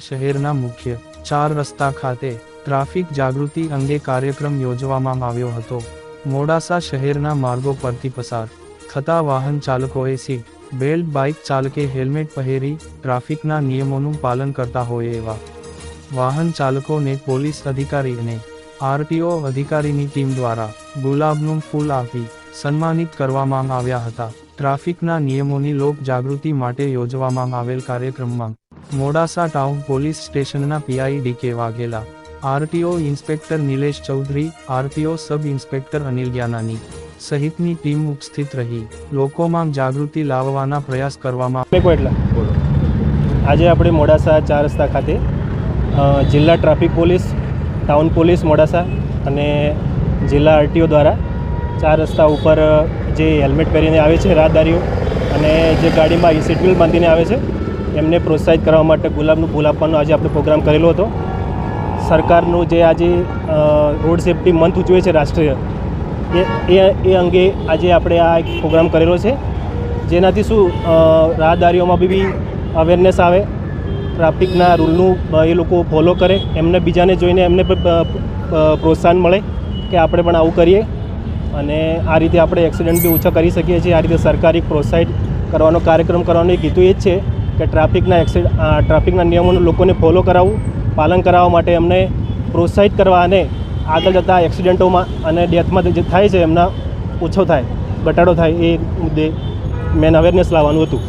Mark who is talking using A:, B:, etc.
A: શહેરના મુખ્ય ચાર રસ્તા ખાતે ટ્રાફિક જાગૃતિ અંગે કાર્યક્રમ યોજવામાં આવ્યો હતો. મોડાસા શહેરના માર્ગો પરથી પસાર થતા વાહન ચાલકોએ સીટ, બેલ્ટ, બાઇક ચાલકે હેલ્મેટ પહેરી ટ્રાફિકના નિયમોનું પાલન કરતા હોય એવા વાહન ચાલકોને પોલીસ અધિકારી અને આરટીઓ અધિકારીની ટીમ દ્વારા ગુલાબનું ફૂલ આપી સન્માનિત કરવામાં આવ્યા હતા. ટ્રાફિકના નિયમોની લોક જાગૃતિ માટે યોજવામાં આવેલ કાર્યક્રમમાં મોડાસા ટાઉન પોલીસ સ્ટેશનના PI D K Vaghela RTO inspector Nilesh Chaudhary RTO sub inspector Anil જ્ઞાનાની સહિતની ટીમ ઉપસ્થિત રહી. લોકોમાં જાગૃતિ લાવવાના પ્રયાસ કરવામાં
B: આજે આપણે મોડાસા ચાર રસ્તા ખાતે જિલ્લા traffic police town police Modasa અને જિલ્લા આરટીઓ દ્વારા ચાર રસ્તા ઉપર જે હેલ્મેટ પહેરીને આવે છે રાહદારીઓ અને જે ગાડીમાં સીટ બેલ્ટ બાંધીને આવે છે એમને પ્રોત્સાહિત કરવા માટે ગુલાબનું ફૂલ આપવાનો આજે આપણે પ્રોગ્રામ કરેલો હતો. સરકારનું જે આજે રોડ સેફ્ટી મંથ ઉજવે છે રાષ્ટ્રીય, એ એ અંગે આજે આપણે આ એક પ્રોગ્રામ કરેલો છે. જેનાથી શું રાહદારીઓમાં બી અવેરનેસ આવે, ટ્રાફિકના રૂલનું એ લોકો ફોલો કરે, એમને બીજાને જોઈને એમને પ્રોત્સાહન મળે કે આપણે પણ આવું કરીએ. અને આ રીતે આપણે એક્સિડન્ટ બી ઓછા કરી શકીએ છીએ. આ રીતે સરકાર પ્રોત્સાહિત કરવાનો કાર્યક્રમ કરવાનો હેતુ એ જ છે કે ટ્રાફિકના એક્સિડ ટ્રાફિકના નિયમોનું લોકોને ફોલો કરાવવું, પાલન કરાવવા માટે એમને પ્રોત્સાહિત કરવા અને આગળ જતાં એક્સિડન્ટોમાં અને ડેથમાં જે થાય છે એમના ઓછો થાય, ઘટાડો થાય એ મુદ્દે મેન અવેરનેસ લાવવાનું હતું.